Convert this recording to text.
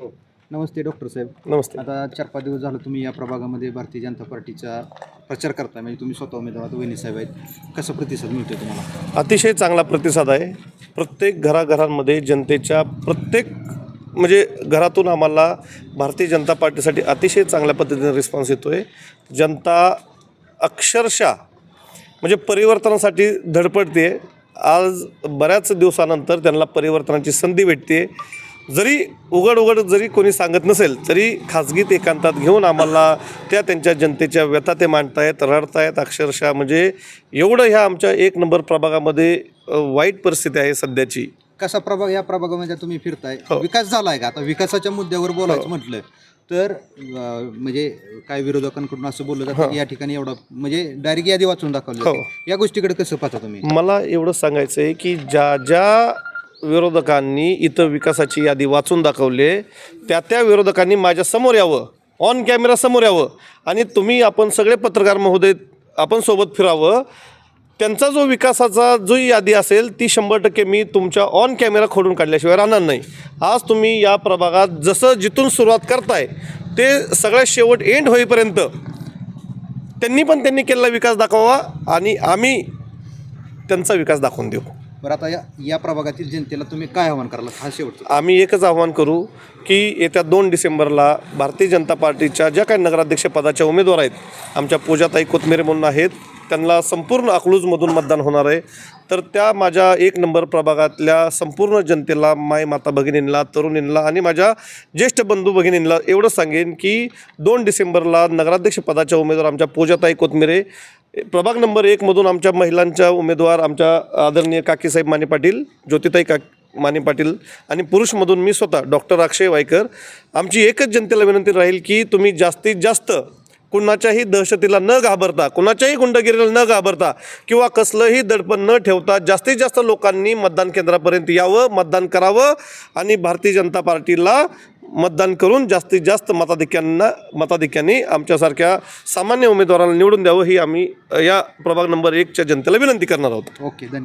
नमस्ते doctor साहेब. नमस्ते. आता चार पाच दिवस झालं तुम्ही या प्रभागामध्ये भारतीय जनता पार्टीचा प्रचार करताय. म्हणजे तुम्ही स्वतः उमेदवार वहिनी साहेब आहेत. कसं प्रतिसाद मिळतोय तुम्हाला? अतिशय चांगला प्रतिसाद आहे. प्रत्येक घराघरांमध्ये जनतेच्या प्रत्येक म्हणजे घरातून आम्हाला भारतीय जनता पार्टीसाठी अतिशय चांगल्या पद्धतीने रिस्पॉन्स येतो आहे जनता अक्षरशः म्हणजे परिवर्तनासाठी धडपडते आज बऱ्याच दिवसानंतर त्यांना परिवर्तनाची संधी भेटते जरी उघड उघड जरी कोणी सांगत नसेल तरी खाजगीत एकांतात घेऊन आम्हाला त्या त्यांच्या जनतेच्या व्यथा ते मांडतायत रडतायत. अक्षरशः म्हणजे एवढं ह्या आमच्या एक नंबर प्रभागामध्ये वाईट परिस्थिती आहे सध्याची. कसा प्रभाग? या प्रभागामध्ये तुम्ही फिरताय. हो. विकास झाला आहे का? आता विकासाच्या मुद्द्यावर बोलायचं म्हटलं तर अं, म्हणजे काय विरोधकांकडून असं बोललं जातं की या ठिकाणी एवढं म्हणजे डायरेक्ट यादी वाचून दाखवली हो. जाते. या गोष्टीकडे कसं पाहता तुम्ही? मला एवढं सांगायचं आहे की ज्या ज्या विरोधकांनी इथं विकासाची यादी वाचून दाखवले. त्या त्या विरोधकांनी माझ्यासमोर यावं. ऑन कॅमेरा समोर यावं. आणि तुम्ही आपण सगळे पत्रकार महोदय आपण सोबत फिरावं. त्यांचा जो विकासाचा जो यादी असेल ती शंभर टक्के मी तुमच्या ऑन कॅमेरा खोडून काढल्याशिवाय राहणार नाही. आज तुम्ही या प्रभागात जसं जिथून सुरुवात करताय ते सगळ्यात शेवट एंड होईपर्यंत त्यांनी पण त्यांनी केलेला विकास दाखवावा आणि आम्ही त्यांचा विकास दाखवून देऊ. बरं आता या या प्रभागातील जनतेला तुम्ही काय आव्हान कराल? हा शेवटचं आम्ही एकच आव्हान करू की येत्या दोन डिसेंबरला भारतीय जनता पार्टीच्या ज्या काही नगराध्यक्षपदाच्या उमेदवार आहेत आमच्या पूजाताई कोथमिरे म्हणून आहेत त्यांना संपूर्ण अकलूजमधून मतदान होणार आहे. तर त्या माझ्या एक नंबर प्रभागातल्या संपूर्ण जनतेला माय माता भगिनींना तरुणींना आणि माझ्या ज्येष्ठ बंधू भगिनींना एवढं सांगेन की दोन डिसेंबरला नगराध्यक्षपदाच्या उमेदवार आमच्या पूजाताई कोथमिरे प्रभाग नंबर एकमधून आमच्या महिलांच्या उमेदवार आमच्या आदरणीय काकीसाहेब माने पाटील ज्योतिताई का माने पाटील आणि पुरुषमधून मी स्वतः डॉक्टर अक्षय वायकर आमची एकच जनतेला विनंती राहील की तुम्ही जास्तीत जास्त कुणाच्याही दहशतीला न घाबरता कुणाच्याही गुंडगिरीला न घाबरता किंवा कसलंही दडपण न ठेवता जास्तीत जास्त लोकांनी मतदान केंद्रापर्यंत यावं मतदान करावं आणि भारतीय जनता पार्टीला मतदान करून जास्तीत जास्त मताधिक्यांना मताधिक्यांनी आमच्यासारख्या सामान्य उमेदवारांना निवडून द्यावं ही आम्ही या प्रभाग नंबर एकच्या जनतेला विनंती करणार आहोत. ओके धन्यवाद.